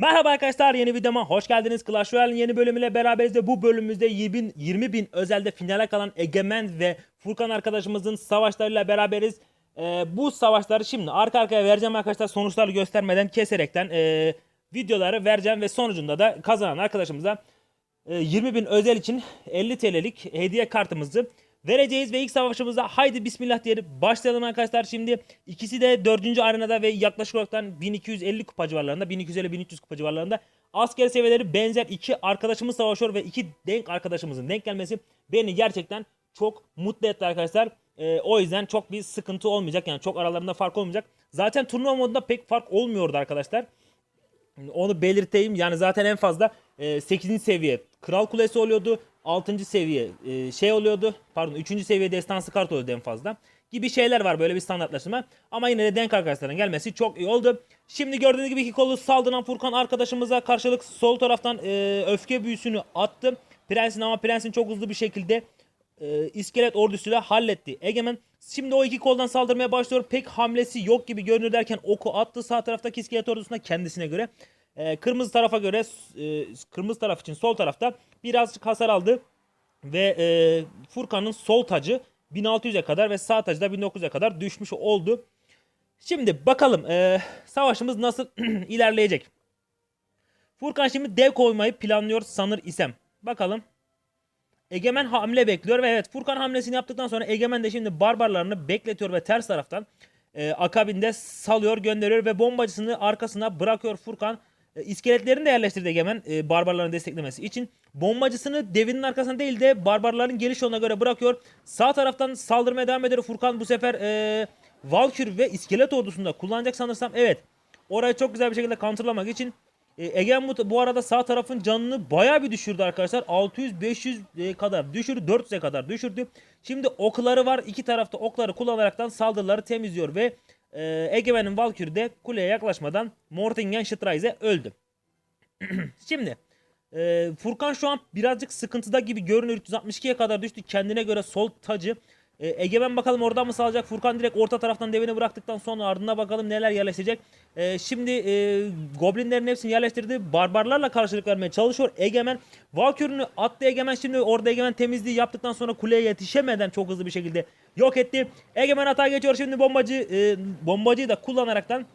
Merhaba arkadaşlar yeni videoma hoş geldiniz. Clash Royale'in yeni bölümüyle beraberiz de bu bölümümüzde 20, 20 bin özelde finale kalan Egemen ve Furkan arkadaşımızın savaşlarıyla beraberiz. Ee, bu savaşları şimdi arka arkaya vereceğim arkadaşlar sonuçları göstermeden keserekten ee, videoları vereceğim ve sonucunda da kazanan arkadaşımıza ee, 20 bin özel için 50 TL'lik hediye kartımızı vereceğiz ve ilk savaşımıza haydi bismillah diyelim başlayalım arkadaşlar şimdi ikisi de 4. arenada ve yaklaşık olarak 1250 kupa civarlarında 1250-1300 kupa civarlarında asker seviyeleri benzer iki arkadaşımız savaşıyor ve iki denk arkadaşımızın denk gelmesi beni gerçekten çok mutlu etti arkadaşlar. Ee, o yüzden çok bir sıkıntı olmayacak yani çok aralarında fark olmayacak. Zaten turnuva modunda pek fark olmuyordu arkadaşlar. Onu belirteyim. Yani zaten en fazla e, 8. seviye Kral Kulesi oluyordu. 6. seviye e, şey oluyordu. Pardon 3. seviye destansı kart oluyordu en fazla. Gibi şeyler var böyle bir standartlaşma. Ama yine de denk arkadaşların gelmesi çok iyi oldu. Şimdi gördüğünüz gibi iki kolu saldıran Furkan arkadaşımıza karşılık sol taraftan e, öfke büyüsünü attı. Prensin ama prensin çok hızlı bir şekilde e, iskelet ordusuyla halletti. Egemen şimdi o iki koldan saldırmaya başlıyor. Pek hamlesi yok gibi görünür derken oku attı sağ taraftaki iskelet ordusuna kendisine göre. E, kırmızı tarafa göre e, kırmızı taraf için sol tarafta birazcık hasar aldı. Ve e, Furkan'ın sol tacı 1600'e kadar ve sağ tacı da 1900'e kadar düşmüş oldu. Şimdi bakalım e, savaşımız nasıl ilerleyecek. Furkan şimdi dev koymayı planlıyor sanır isem. Bakalım Egemen hamle bekliyor ve evet Furkan hamlesini yaptıktan sonra Egemen de şimdi barbarlarını bekletiyor ve ters taraftan e, akabinde salıyor gönderiyor ve bombacısını arkasına bırakıyor Furkan. E, de yerleştirdi Egemen e, barbarların desteklemesi için. Bombacısını devinin arkasına değil de barbarların geliş yoluna göre bırakıyor. Sağ taraftan saldırmaya devam ediyor Furkan bu sefer e, Valkür ve iskelet ordusunda kullanacak sanırsam. Evet orayı çok güzel bir şekilde counterlamak için e, Egen bu, bu arada sağ tarafın canını bayağı bir düşürdü arkadaşlar. 600-500 e, kadar düşürdü. 400'e kadar düşürdü. Şimdi okları var. İki tarafta okları kullanaraktan saldırıları temizliyor ve e, Egemen'in Valkyrie de kuleye yaklaşmadan Mortingen Streise öldü. Şimdi e, Furkan şu an birazcık sıkıntıda gibi görünüyor. 362'ye kadar düştü. Kendine göre sol tacı. E, Egemen bakalım oradan mı salacak? Furkan direkt orta taraftan devini bıraktıktan sonra ardına bakalım neler yerleşecek. E, şimdi e, Goblinlerin hepsini yerleştirdi. Barbarlarla karşılık vermeye çalışıyor. Egemen Valkyrie'ni attı Egemen. Şimdi orada Egemen temizliği yaptıktan sonra kuleye yetişemeden çok hızlı bir şekilde yok etti. Egemen hata geçiyor. Şimdi bombacı e, bombacıyı da kullanaraktan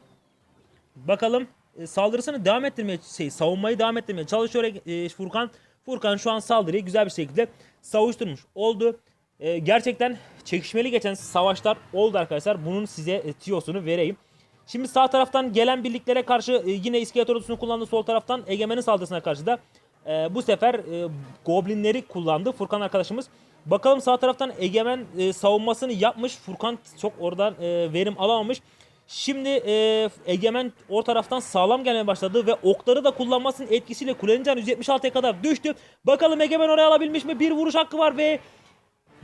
bakalım e, saldırısını devam ettirmeye şey savunmayı devam ettirmeye çalışıyor e, Furkan. Furkan şu an saldırıyı güzel bir şekilde savuşturmuş oldu. E, gerçekten çekişmeli geçen savaşlar oldu arkadaşlar. Bunun size e, tiyosunu vereyim. Şimdi sağ taraftan gelen birliklere karşı e, yine iskelet ordusunu kullandı. Sol taraftan Egemen'in saldırısına karşı da e, bu sefer e, goblinleri kullandı Furkan arkadaşımız. Bakalım sağ taraftan Egemen e, savunmasını yapmış. Furkan çok oradan e, verim alamamış. Şimdi e, Egemen o taraftan sağlam gelmeye başladı ve okları da kullanmasının etkisiyle kulenin canı 176'ya kadar düştü. Bakalım Egemen oraya alabilmiş mi? Bir vuruş hakkı var ve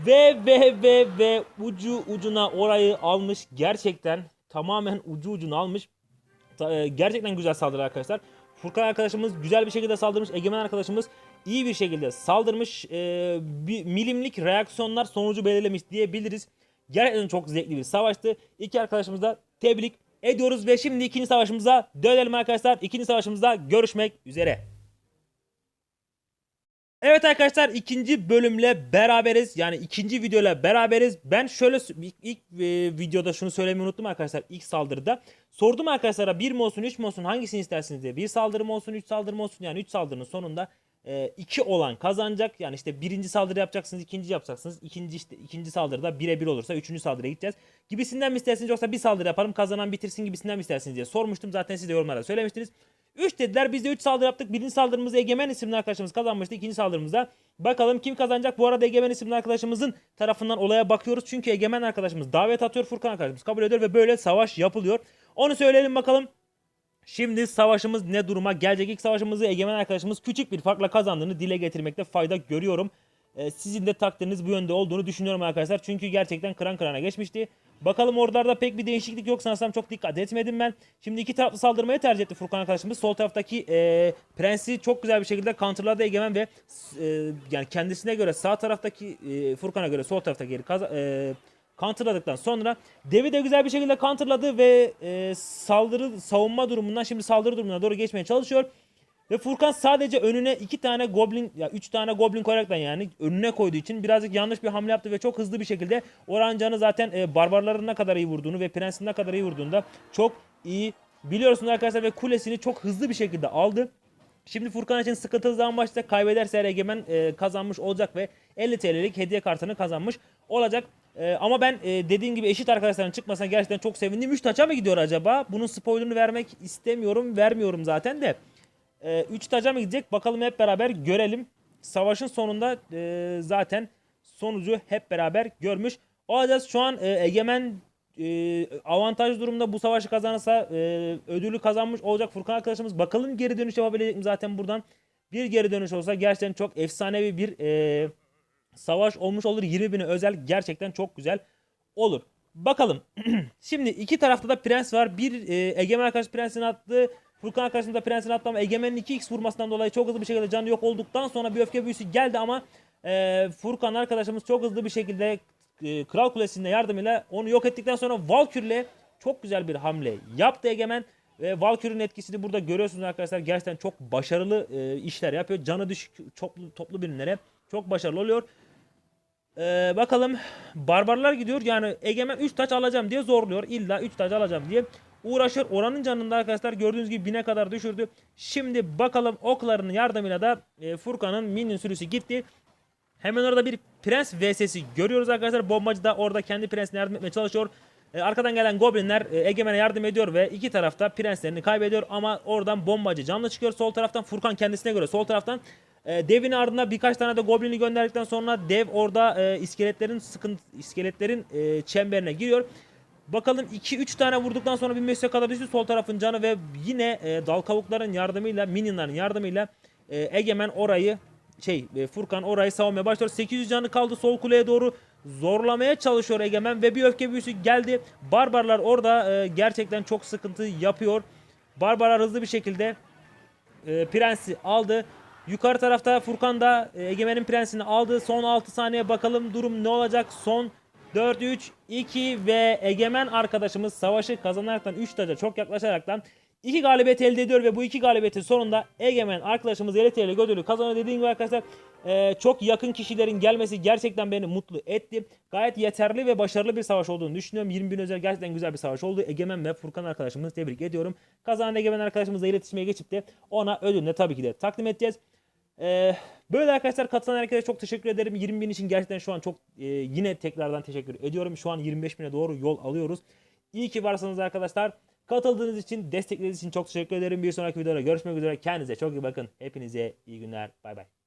ve ve ve ve ucu ucuna orayı almış. Gerçekten tamamen ucu ucuna almış. E, Gerçekten güzel saldırı arkadaşlar. Furkan arkadaşımız güzel bir şekilde saldırmış. Egemen arkadaşımız iyi bir şekilde saldırmış. E, bir milimlik reaksiyonlar sonucu belirlemiş diyebiliriz. Gerçekten çok zevkli bir savaştı. İki arkadaşımız da tebrik ediyoruz ve şimdi ikinci savaşımıza dönelim arkadaşlar. İkinci savaşımızda görüşmek üzere. Evet arkadaşlar ikinci bölümle beraberiz. Yani ikinci videoyla beraberiz. Ben şöyle ilk, ilk, e, videoda şunu söylemeyi unuttum arkadaşlar. İlk saldırıda sordum arkadaşlara 1 mi olsun 3 mü olsun hangisini istersiniz diye. Bir saldırı mı olsun 3 saldırı mı olsun yani 3 saldırının sonunda 2 olan kazanacak. Yani işte birinci saldırı yapacaksınız, ikinci yapacaksınız. İkinci işte ikinci saldırıda bire bir olursa üçüncü saldırıya gideceğiz. Gibisinden mi istersiniz yoksa bir saldırı yaparım kazanan bitirsin gibisinden mi istersiniz diye sormuştum. Zaten siz de yorumlarda söylemiştiniz. 3 dediler. Biz de 3 saldırı yaptık. Birinci saldırımızı Egemen isimli arkadaşımız kazanmıştı. İkinci saldırımızda bakalım kim kazanacak. Bu arada Egemen isimli arkadaşımızın tarafından olaya bakıyoruz. Çünkü Egemen arkadaşımız davet atıyor. Furkan arkadaşımız kabul ediyor ve böyle savaş yapılıyor. Onu söyleyelim bakalım. Şimdi savaşımız ne duruma gelecek? İlk savaşımızı Egemen arkadaşımız küçük bir farkla kazandığını dile getirmekte fayda görüyorum. Ee, sizin de takdiriniz bu yönde olduğunu düşünüyorum arkadaşlar. Çünkü gerçekten kıran kırana geçmişti. Bakalım oralarda pek bir değişiklik yok sanırsam çok dikkat etmedim ben. Şimdi iki taraflı saldırmayı tercih etti Furkan arkadaşımız. Sol taraftaki e, Prensi çok güzel bir şekilde counterladı Egemen ve e, yani kendisine göre sağ taraftaki e, Furkan'a göre sol tarafta geri kaza- e, counterladıktan sonra devi de güzel bir şekilde counterladı ve e, saldırı savunma durumundan şimdi saldırı durumuna doğru geçmeye çalışıyor. Ve Furkan sadece önüne iki tane goblin ya üç tane goblin koyaraktan yani önüne koyduğu için birazcık yanlış bir hamle yaptı ve çok hızlı bir şekilde Orhan Can'ı zaten e, barbarların ne kadar iyi vurduğunu ve prensin ne kadar iyi vurduğunu da çok iyi biliyorsunuz arkadaşlar ve kulesini çok hızlı bir şekilde aldı. Şimdi Furkan için sıkıntılı zaman başta kaybederse eğer Egemen e, kazanmış olacak ve 50 TL'lik hediye kartını kazanmış olacak. E, ama ben e, dediğim gibi eşit arkadaşların çıkmasına gerçekten çok sevindim. 3 taça mı gidiyor acaba? Bunun spoilerını vermek istemiyorum. Vermiyorum zaten de. 3 taca mı gidecek? Bakalım hep beraber görelim. Savaşın sonunda e, zaten sonucu hep beraber görmüş olacağız. Şu an e, Egemen e, avantaj durumda bu savaşı kazanırsa e, ödülü kazanmış olacak Furkan arkadaşımız. Bakalım geri dönüş yapabilecek mi zaten buradan. Bir geri dönüş olsa gerçekten çok efsanevi bir e, savaş olmuş olur. 20 bine özel gerçekten çok güzel olur. Bakalım. Şimdi iki tarafta da prens var. Bir e, Egemen arkadaş prensin attığı Furkan arkadaşım da prensin attı ama Egemen'in 2x vurmasından dolayı çok hızlı bir şekilde canı yok olduktan sonra bir öfke büyüsü geldi ama e, Furkan arkadaşımız çok hızlı bir şekilde e, Kral Kulesi'nde yardımıyla onu yok ettikten sonra Valkyrie'le çok güzel bir hamle yaptı Egemen. Ve Valkyrie'nin etkisini burada görüyorsunuz arkadaşlar. Gerçekten çok başarılı e, işler yapıyor. Canı düşük toplu, toplu birimlere çok başarılı oluyor. Ee, bakalım barbarlar gidiyor. Yani Egemen 3 taç alacağım diye zorluyor. İlla 3 taç alacağım diye uğraşır. Oranın canında arkadaşlar gördüğünüz gibi 1000'e kadar düşürdü. Şimdi bakalım oklarının yardımıyla da e, Furkan'ın minyon sürüsü gitti. Hemen orada bir prens vs'si görüyoruz arkadaşlar. Bombacı da orada kendi prensine yardım etmeye çalışıyor. E, arkadan gelen goblinler e, Egemen'e yardım ediyor ve iki tarafta prenslerini kaybediyor. Ama oradan bombacı canlı çıkıyor. Sol taraftan Furkan kendisine göre sol taraftan e, devin ardına birkaç tane de goblini gönderdikten sonra dev orada e, iskeletlerin sıkıntı iskeletlerin e, çemberine giriyor. Bakalım 2-3 tane vurduktan sonra 1500'e kadar düştü sol tarafın canı ve yine e, dal kavukların yardımıyla, minionların yardımıyla e, Egemen orayı şey e, Furkan orayı savunmaya başlıyor. 800 canı kaldı sol kuleye doğru zorlamaya çalışıyor Egemen ve bir öfke büyüsü geldi. Barbarlar orada e, gerçekten çok sıkıntı yapıyor. Barbarlar hızlı bir şekilde e, prensi aldı. Yukarı tarafta Furkan da e, Egemen'in prensini aldı. Son 6 saniye bakalım durum ne olacak. Son 4 3 2 ve Egemen arkadaşımız savaşı kazanaraktan 3 taca çok yaklaşaraktan 2 galibiyet elde ediyor ve bu 2 galibiyetin sonunda Egemen arkadaşımız 50 TL ödülü kazanıyor. Dediğim gibi arkadaşlar e, çok yakın kişilerin gelmesi gerçekten beni mutlu etti. Gayet yeterli ve başarılı bir savaş olduğunu düşünüyorum. 20 bin özel gerçekten güzel bir savaş oldu. Egemen ve Furkan arkadaşımızı tebrik ediyorum. Kazanan Egemen arkadaşımızla iletişime geçip de ona ödülünü tabii ki de takdim edeceğiz. Ee, böyle arkadaşlar katılan herkese çok teşekkür ederim. 20 bin için gerçekten şu an çok e, yine tekrardan teşekkür ediyorum. Şu an 25 bine doğru yol alıyoruz. İyi ki varsınız arkadaşlar. Katıldığınız için, desteklediğiniz için çok teşekkür ederim. Bir sonraki videoda görüşmek üzere. Kendinize çok iyi bakın. Hepinize iyi günler. Bay bay.